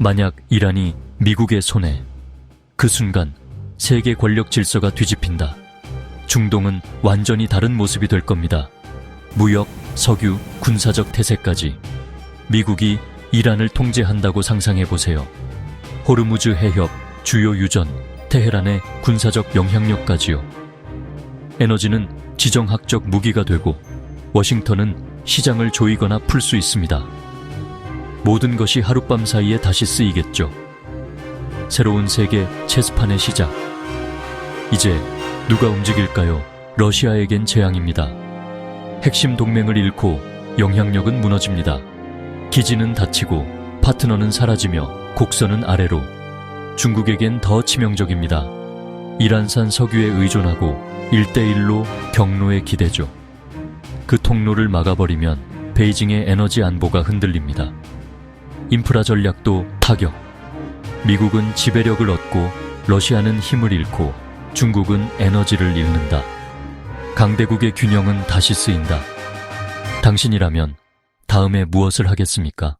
만약 이란이 미국의 손에 그 순간 세계 권력 질서가 뒤집힌다. 중동은 완전히 다른 모습이 될 겁니다. 무역, 석유, 군사적 태세까지 미국이 이란을 통제한다고 상상해 보세요. 호르무즈 해협, 주요 유전, 테헤란의 군사적 영향력까지요. 에너지는 지정학적 무기가 되고 워싱턴은 시장을 조이거나 풀 수 있습니다. 모든 것이 하룻밤 사이에 다시 쓰이겠죠. 새로운 세계 체스판의 시작. 이제 누가 움직일까요? 러시아에겐 재앙입니다. 핵심 동맹을 잃고 영향력은 무너집니다. 기지는 닫히고 파트너는 사라지며 곡선은 아래로 중국에겐 더 치명적입니다. 이란산 석유에 의존하고 1대1로 경로에 기대죠. 그 통로를 막아버리면 베이징의 에너지 안보가 흔들립니다. 인프라 전략도 타격. 미국은 지배력을 얻고 러시아는 힘을 잃고 중국은 에너지를 잃는다. 강대국의 균형은 다시 쓰인다. 당신이라면 다음에 무엇을 하겠습니까?